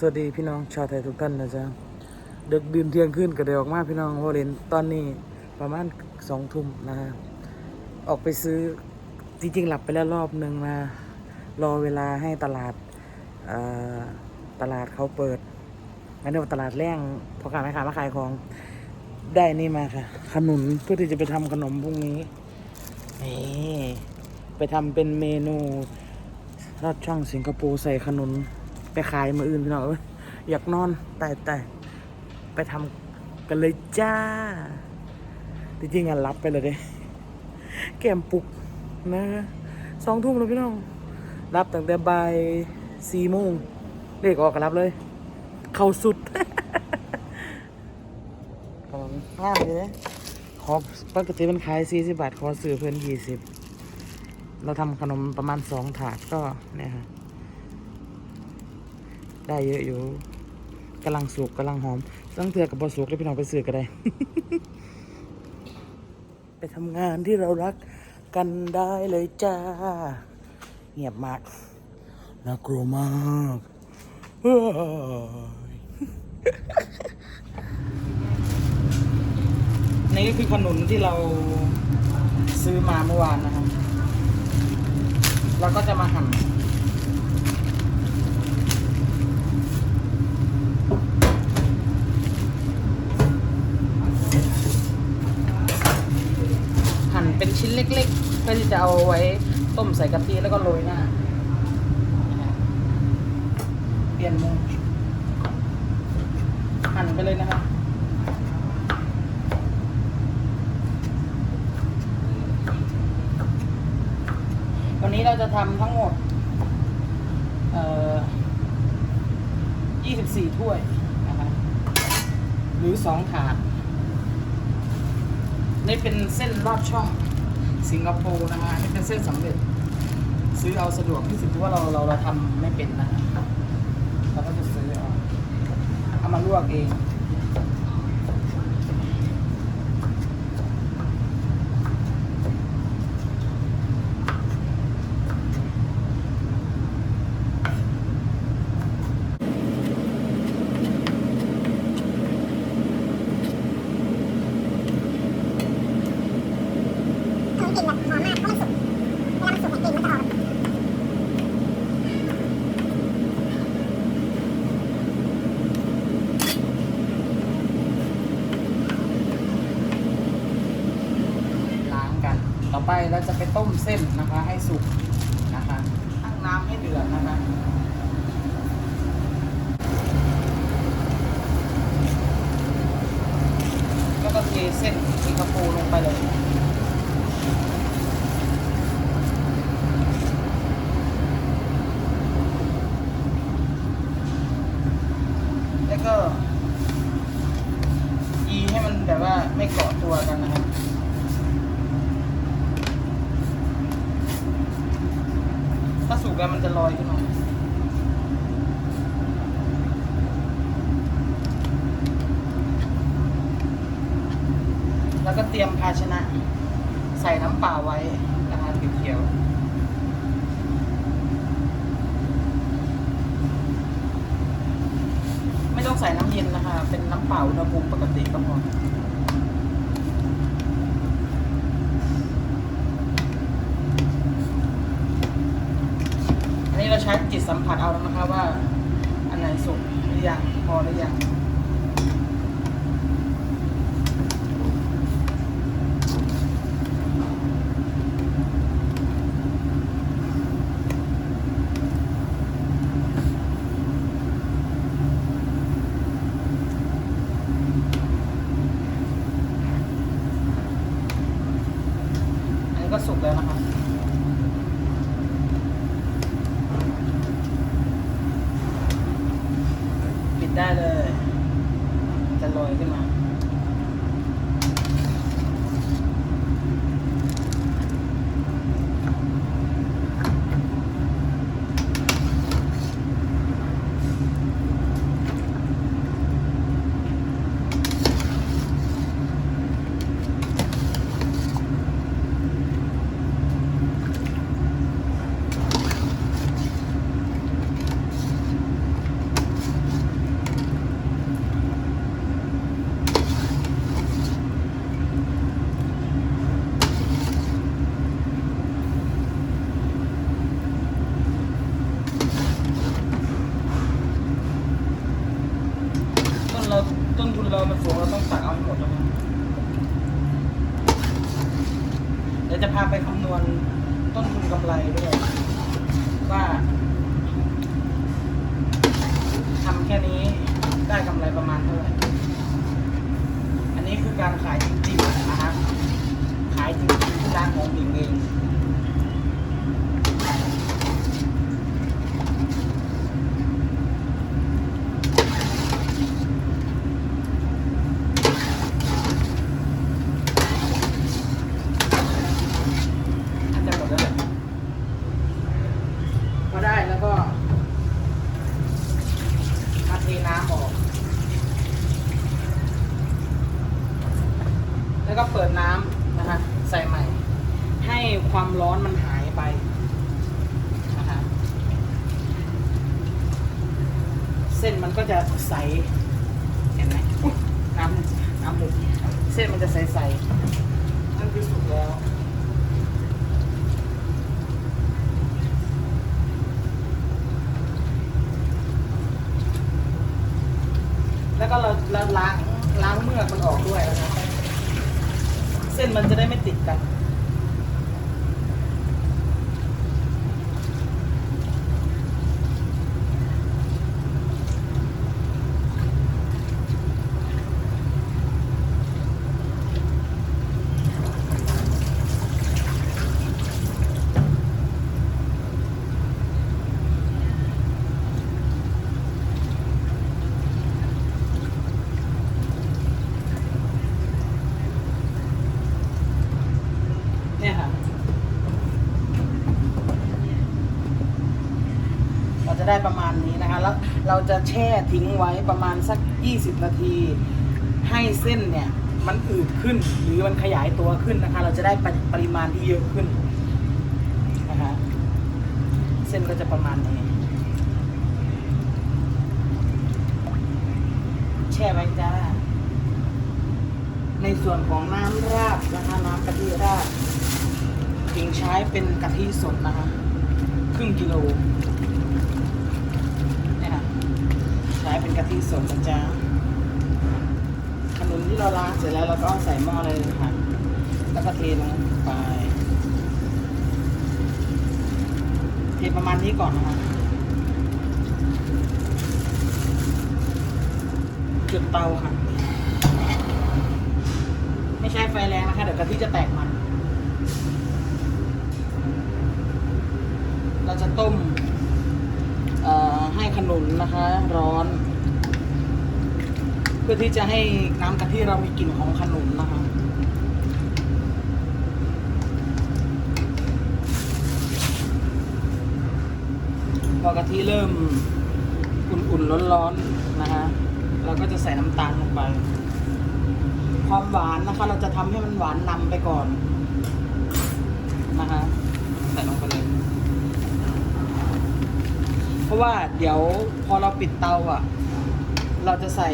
สวัสดีพี่น้องชาวไทยทุกท่านนะจ๊ะเด็กดื่นเที่ยงขึ้นก็เดออกมาพี่น้องวอเลนตอนนี้ประมาณสองทุ่มนะฮะออกไปซื้อจริงๆ หลับไปแล้วรอบหนึ่งนะรอเวลาให้ตลาดตลาดเขาเปิดงั้นเดี๋ยวาตลาดแรงพอการแม่ค้ามาขายของได้นี่มาค่ะ ขนุนเพื่อที่จะไปทำขนมพรุ่งนี้นี่ไปทำเป็นเมนูลอดช่องสิงคโปร์ใส่ขนุน ไปขายมืออื่นพี่น้องอยอยากนอนแต่แต่ไปทำกันเลยจ้าจริงๆอะรับไปเลยเด้แก้มปลุกนะสองทุ่มแล้วพี่น้อง รับตั้งแต่บ่ายสี่โมงเด็กออกก็รับเลย เข้าสุดขนมง่ายเลยขอปกติมันขายสี่สิบบาท ขอซื้อเพิ่นยี่สิบเราทำขนมประมาณสองถาดก็เนี่ยค่ะ ได้เยอะอยู่กำลังสุกกำลังหอมสังเถื่อกับบอสุกได้พี่น้องไปซื้อก็ได้ ไปทำงานที่เรารักกันได้เลยจ้า เงียบมากน่ากลัวมากนี่ก็คือขนุนที่เราซื้อมาเมื่อวานนะครับ เราก็จะมาหั่น หั่นเป็นชิ้นเล็กๆ เพื่อที่ จะเอาไว้ต้มใส่กะทิแล้วก็โรยหน้าเปลี่ยนมุมหั่นไปเลยนะครับวันนี้เราจะทำทั้งหมด เอ่อ24 ถ้วยนะครับหรือ 2 ถาด นี่เป็นเส้นลอดช่อง สิงคโปร์นะฮะนี่เป็นเส้นสำเร็จ ซื้อเอาสะดวกที่สุดเพราะว่าเราเราเราทำไม่เป็นนะฮะเราก็จะซื้อเอาเอามาลวกเองของกลิ่นแบบหอมมากเพราะมันสุกเวลามันสุกเนี่ยกลิ่นมันจะออก ล้างกัน ต่อไปเราจะไปต้มเส้นนะคะให้สุกนะคะตั้งน้ำให้เดือดนะคะแล้วก็เทเส้นสิงคโปร์ลงไปเลย แล้วก็ ยีให้มันแบบว่าไม่เกาะตัวกันนะครับ ถ้าสุกแล้วมันจะลอยขึ้นมา แล้ว ก็เตรียมภาชนะ ใส่น้ำเปล่าไว้นะคะเขียวๆไม่ต้องใส่น้ำเย็นนะคะ เป็นน้ำเปล่าอุณหภูมิปกติก็พออันนี้เราใช้จิตสัมผัสเอาแล้วนะคะว่า อันไหนสุกหรือยังพอหรือยัง สุกแล้วนะครับ ส้นมันจะได้ไม่ติดกัน ได้ประมาณนี้นะคะ แล้วเราจะแช่ทิ้งไว้ประมาณสัก 20 นาที ให้เส้นเนี่ยมันอืดขึ้นหรือมันขยายตัวขึ้นนะคะ เราจะได้ปริปริมาณที่เยอะขึ้นนะคะเส้นก็จะประมาณนี้ แช่ไว้จ้า ในส่วนของน้ำราดนะคะ น้ำกะทิราดถิงใช้เป็นกะทิสดนะคะ ครึ่งกิโลเนี่ยค่ะใช้ เป็นกะทิสดนะจ๊ะขนมที่เราล้างเสร็จแล้วเราก็ใส่หม้อเลยค่ะ แล้วก็เทลงไปเทประมาณนี้ก่อนนะคะ จุดเตาค่ะ ไม่ใช้ไฟแรงนะคะ เดี๋ยวกะทิจะแตกมัน เราจะต้มให้ขนุนนะคะ ร้อน พื่อที่จะให้น้ำกะทิเรามีกลิ่นของขนุนนะคะพอกะทิเริ่มอุ่นๆร้อนๆนะคะเราก็จะใส่น้ำตาลลงไป ความหวานนะคะ เราจะทำให้มันหวานนำไปก่อนนะคะใส่ลงไปเลยเพราะว่าเดี๋ยวพอเราปิดเตาอะ เราจะใส่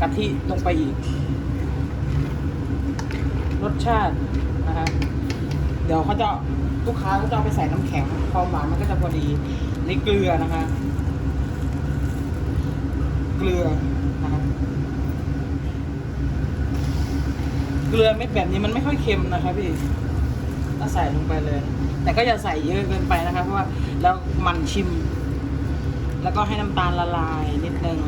กะทิลงไปอีก รสชาตินะคะเดี๋ยวเขาจะลูกค้าเขาจะเอาไปใส่น้ำแข็งความหวานมันก็จะพอดีนี่เกลือนะคะ เกลือนะคะเกลือเม็ดแบบนี้มันไม่ค่อยเค็มนะคะพี่ก็ใส่ลงไปเลย แต่ก็อย่าใส่เยอะเกินไปนะคะ เพราะว่าแล้วมันชิม แล้วก็ให้น้ำตาลละลายนิดนึง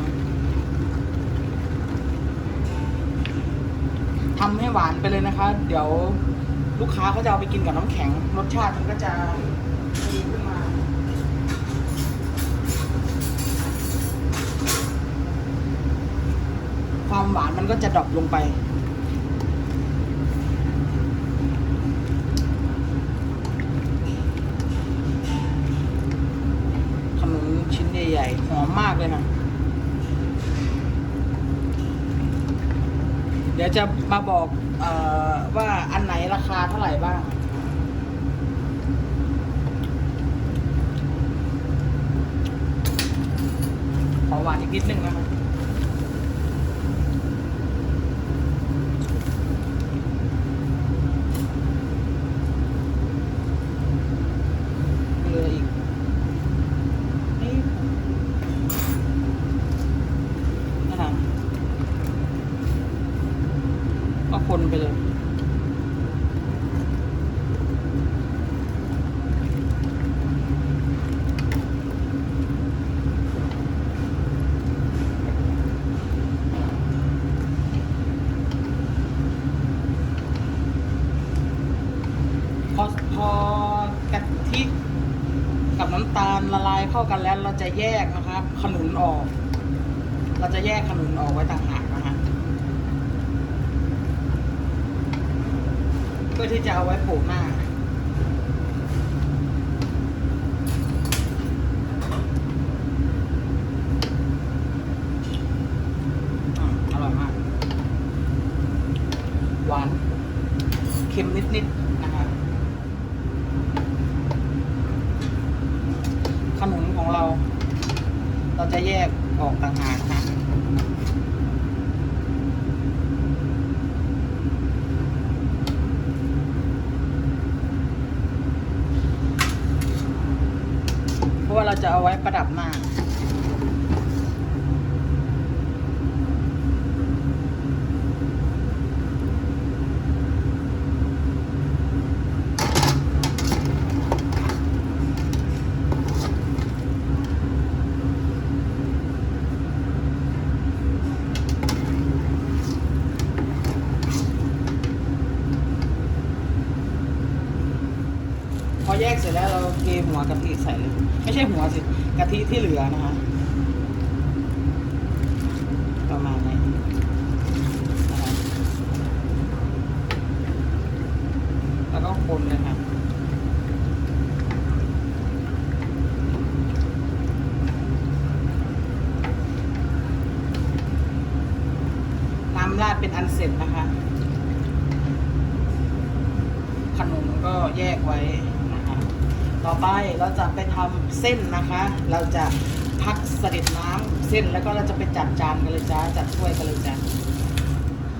ทำให้หวานไปเลยนะคะ เดี๋ยวลูกค้าเขาจะเอาไปกินกับน้ำแข็ง รสชาติมันก็จะดีขึ้นมา ความหวานมันก็จะดรอปลงไป ขนมชิ้นใหญ่ๆหอมมากเลยนะเดี๋ยวจะมาบอกอว่าอันไหนราคาเท่าไหร่บ้าง ขอหวานอีกนิดนึงนะครับ เกลืออีกนิดนะคะ คนไปเลย พอพอกะทิกับน้ำตาลละลายเข้ากันแล้ว เราจะแยก นะครับ ขนุนออก เราจะแยกขนุนออกไว้ต่างหากนะฮะเพื่อที่จะเอาไว้โปะหน้าอืมอร่อยมาก หวาน เค็มนิดๆนะคะขนุนของเรา เราจะแยกออกต่างหากนะ เพราะว่าเราจะเอาไว้ประดับหน้า พอแยกเสร็จแล้วเราเทหัวกะทิใส่เลย ไม่ใช่หัวสิกะทิที่เหลือนะคะประมาณนี้นะคะแล้วก็คนเลยค่ะน้ำราดเป็นอันเสร็จนะคะ ขนมก็แยกไว้ ต่อไปเราจะไปทำเส้นนะคะ เราจะพักเสด็จน้ำเส้นแล้วก็เราจะไปจัดจานกันเลยจ้าจัดถ้วยกันเลยจ้า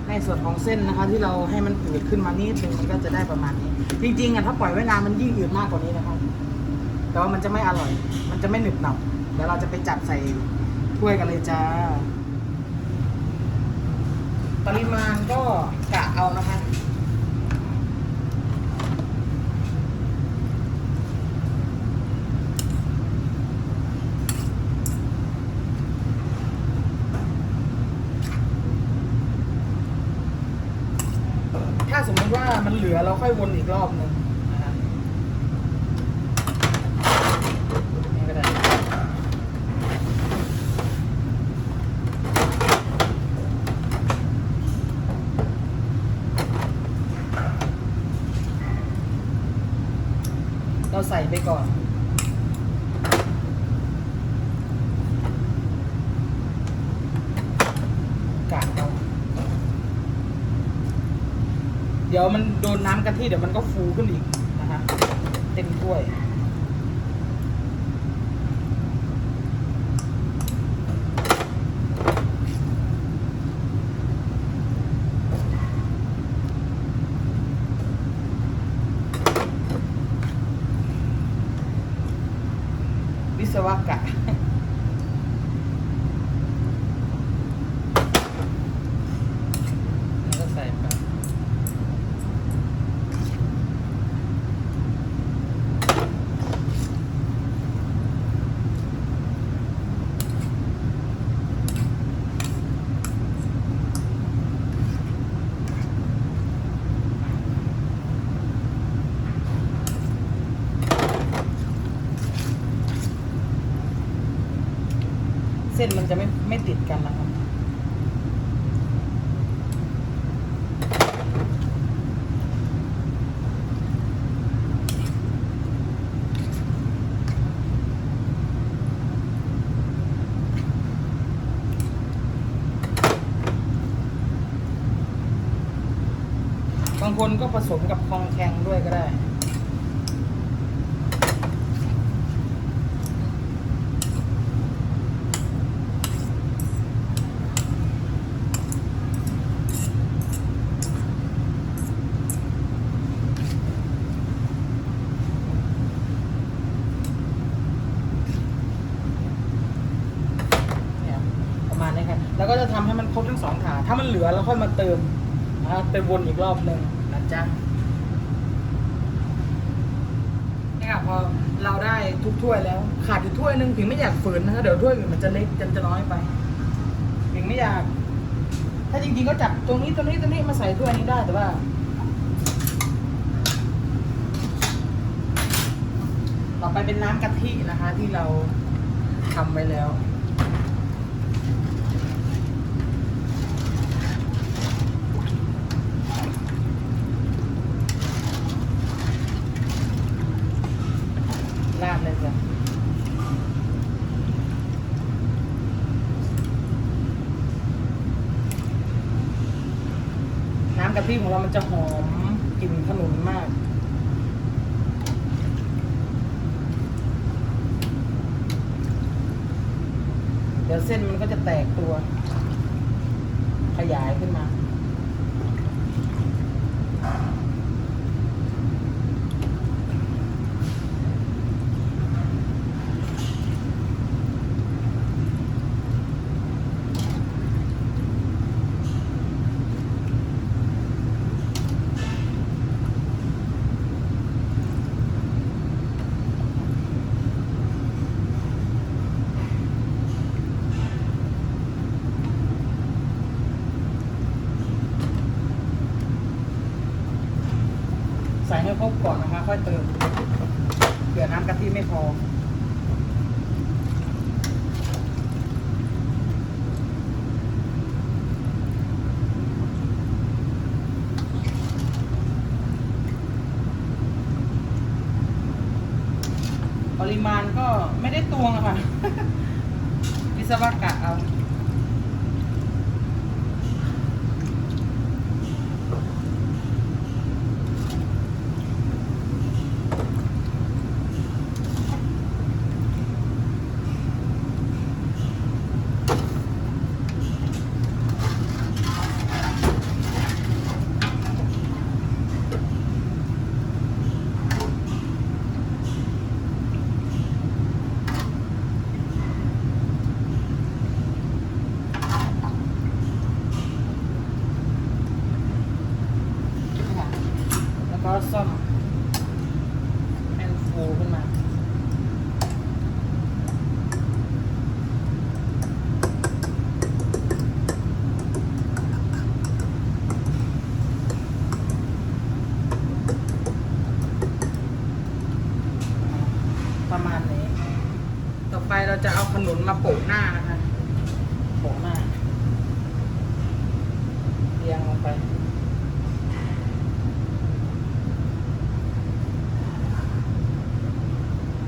ในส่วนของเส้นนะคะที่เราให้มันอืดขึ้นมานิดนึงมันก็จะได้ประมาณนี้ จริงๆอะถ้าปล่อยไว้นานมันยิ่งอืดมากกว่านี้นะคะแต่ว่ามันจะไม่อร่อย มันจะไม่หนึบหนับเดี๋ยวเราจะไปจัดใส่ถ้วยกันเลยจ้า ปริมาณก็กะเอานะคะ ถ้าสมมติว่ามันเหลือเรา ค่อยวนอีกรอบหนึ่งนะครับนี่ก็ได้เราใส่ไปก่อน กาดเอา เดี๋ยวมันโดนน้ำกะทิเดี๋ยวมันก็ฟูขึ้นอีกนะคะเต็มถ้วย วิศวกะ แล้วก็ใส่ไป เส้นมัน จะไม่ไม่ติดกันนะครับบางคนก็ผสมกับคองแข็งด้วยก็ได้ เนี่ยประมาณนี้ครับ แล้วก็จะทำให้มันครบทั้งสอง ถ้ามันเหลือเราค่อยมาเติมนนะไปวนอีกรอบหนึ่งนะจ๊ะนี่ค่ะพอเราได้ทุกถ้วยแล้ว ขาดอยู่ถ้วยหนึ่งผิงไม่อยากฝืนนะคะเดี๋ยวถ้วยอื่นมันจะเล็กจนจะน้อยไปผิงไม่อยาก ถ้าจริงๆก็จับตรงนี้ตรงนี้ตรงนี้มาใส่ถ้วยนี้ได้แต่ว่าต่อไปเป็นน้ำกะทินะคะ ที่เราทำไว้แล้ว ราดเลยจ้ะ น้ำกะทิของเรามันจะหอมกลิ่นขนุนมาก เดี๋ยวเส้นมันก็จะแตกตัว ขยายขึ้นมา ใส่ให้ครบก่อนนะคะ ค่อยเติมเผื่อน้ำกะทิไม่พอ ปริมาณก็ไม่ได้ตวงอะค่ะวิศวกะเอา ค่ะแล้วก็ส้มให้มันฟูขึ้นมา ประมาณนี้ ต่อไปเราจะเอาขนุนมาโปะหน้านะคะ โปะหน้า เรียงลงไป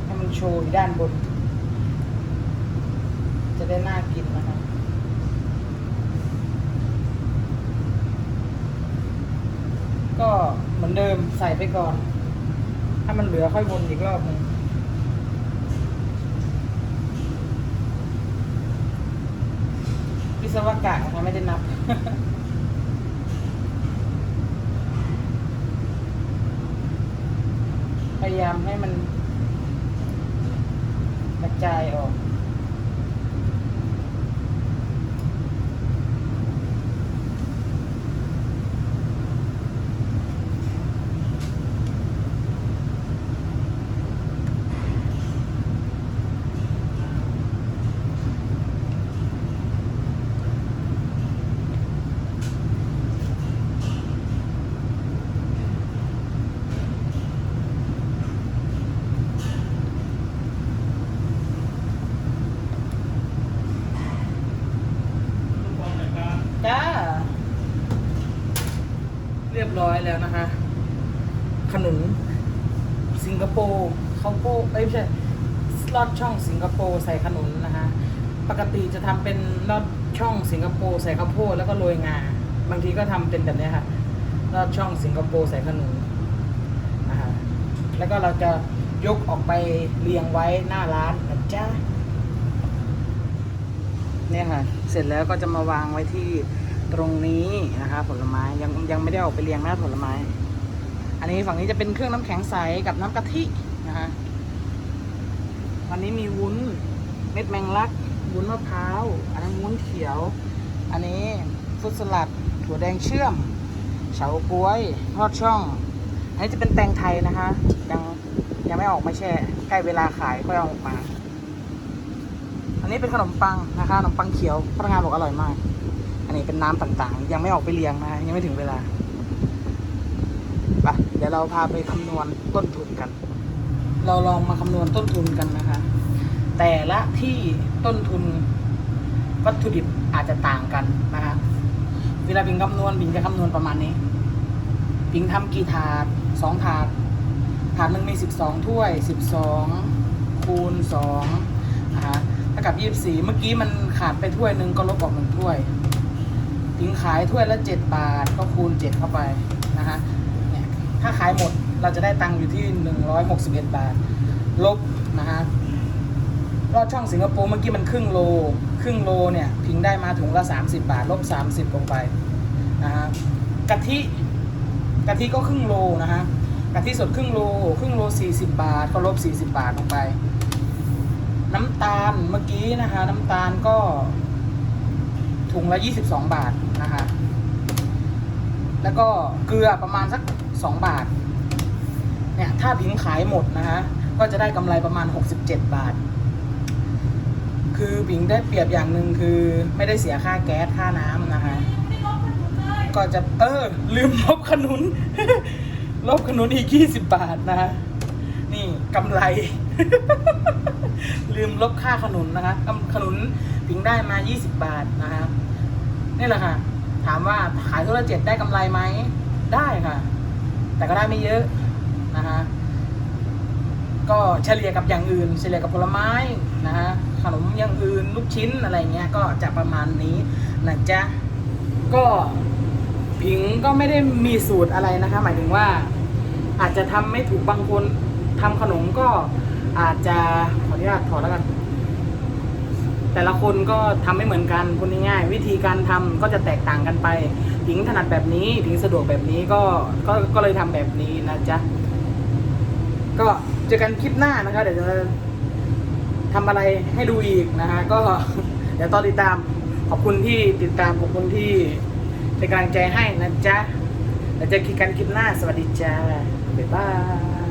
ให้มันโชว์อยู่ด้านบน จะได้น่ากินนะคะ ก็เห มือนเดิมใส่ไปก่อน ถ้ามันเหลือค่อยวนอีกรอบหนึ่งวิศวกะนะคะไม่ได้นับพยายามให้มันกระจายออก จ้า เรียบร้อยแล้วนะคะ ขนุน สิงคโปร์ข้าวโพดเอ้ยไม่ใช่ลอดช่องสิงคโปร์ใส่ขนุนนะคะ ปก ติจะทำเป็นลอดช่องสิงคโปร์ใส่ข้าวโพดแล้วก็โรยงา บางทีก็ทำเป็นแบบนี้ค่ะลอดช่องสิงคโปร์ใส่ขนุนนะคะแล้วก็เราจะยกออกไปเรียงไว้หน้าร้านนะจ้าเนี่ยค่ะ เสร็จแล้วก็จะมาวางไว้ที่ตรงนี้นะคะ ผลไม้ยังยังไม่ได้ออกไปเรียงหน้าผลไม้ อันนี้ฝั่งนี้จะเป็นเครื่องน้ำแข็งใสกับน้ำกะทินะคะวันนี้มีวุ้นเม็ดแมงลัก วุ้นมะพร้าว อันนั้นวุ้นเขียว อันนี้ฟรุตสลัด ถั่วแดงเชื่อม เฉาก้วย ทอดช่อง อันนี้จะเป็นแตงไทยนะคะ ยังยังไม่ออกมาแช่ ใกล้เวลาขายก็เอาออกมา อันนี้เป็นขนมปังนะคะ ขนมปังเขียว พนักงานบอกอร่อยมาก อันนี้เป็นน้ำต่างๆ ยังไม่ออกไปเรียงนะคะยังไม่ถึงเวลาไปเดี๋ยวเราพาไปคำนวณต้นทุนกัน เราลองมาคำนวณต้นทุนกันนะคะ แต่ละที่ต้นทุนวัตถุดิบอาจจะต่างกันนะคะเวลาบิงคำนวณบิงจะคำนวณประมาณนี้บิงทำกี่ถาดสองถาดถาดหนึ่งมีสิบสองถ้วยสิบสองคูณสองนะคะเท่ากับยี่สิบสี่เมื่อกี้มันขาดไปถ้วยหนึ่งก็ลบออกหนึ่งถ้วยบิงขายถ้วยละเจ็ดบาทก็คูณเจ็ดเข้าไปนะคะเนี่ยถ้าขายหมดเราจะได้ตังค์อยู่ที่หนึ่งร้อยหกสิบเอ็ดบาท ลบนะคะ รอดช่องสิงคโปร์เมื่อกี้มันครึ่งโล ครึ่งโลเนี่ยพิงได้มาถุงละ 30 บาทลบ30 ลงไปนะฮะกะทิกะทิก็ครึ่งโลนะฮะกะทิสดครึ่งโล ครึ่งโล 40 บาทก็ลบ 40 บาทลงไป น้ำตาลเมื่อกี้นะคะน้ำตาลก็ถุงละ 22 บาทนะคะแล้วก็เกลือประมาณสัก 2 บาทเนี่ยถ้าพิงขายหมดนะคะก็จะได้กำไรประมาณ 67 บาท คือบิงได้เปรียบอย่างหนึ่งคือไม่ได้เสียค่าแก๊สค่าน้ำนะคะ ก็จะเออลืมลบขนุน ลบขนุนอีก20บบาทนะคะนี่กำไร ลืมลบค่าขนุนนะคะกำขนุนบิงได้มา20บบาทนะคะนี่แหละค่ะ ถามว่าขายโทรเจ็ดได้กำไรไหมได้ค่ะ แต่ก็ได้ไม่เยอะนะคะ ก็เฉลี่ยกับอย่างอื่น เฉลี่ยกับผลไม้นะฮะขนมอย่างอื่นลูกชิ้นอะไรเงี้ยก็จะประมาณนี้นะจ๊ะก็ผิงก็ไม่ได้มีสูตรอะไรนะคะ หมายถึงว่า อาจจะทำไม่ถูกบางคนทำขนมก็อาจจะขออนุญาตถอดแล้วกัน แต่ละคนก็ทำไม่เหมือนกันพูดง่ายๆวิธีการทำก็จะแตกต่างกันไปผิงถนัดแบบนี้ผิงสะดวกแบบนี้ก็ก็ก็เลยทำแบบนี้นะจ๊ะก็ จอกันคลิปหน้านะคะเดี๋ยวจะทำอะไรให้ดูอีกนะคะก็เดี๋ยวตอนติดตามขอบคุณที่ติดตามขอบคุณที่เป็นกำลังใจให้นะจ๊ะเดี๋ยวเจอกันคลิปหน้าสวัสดีจ้าบ๊ายบาย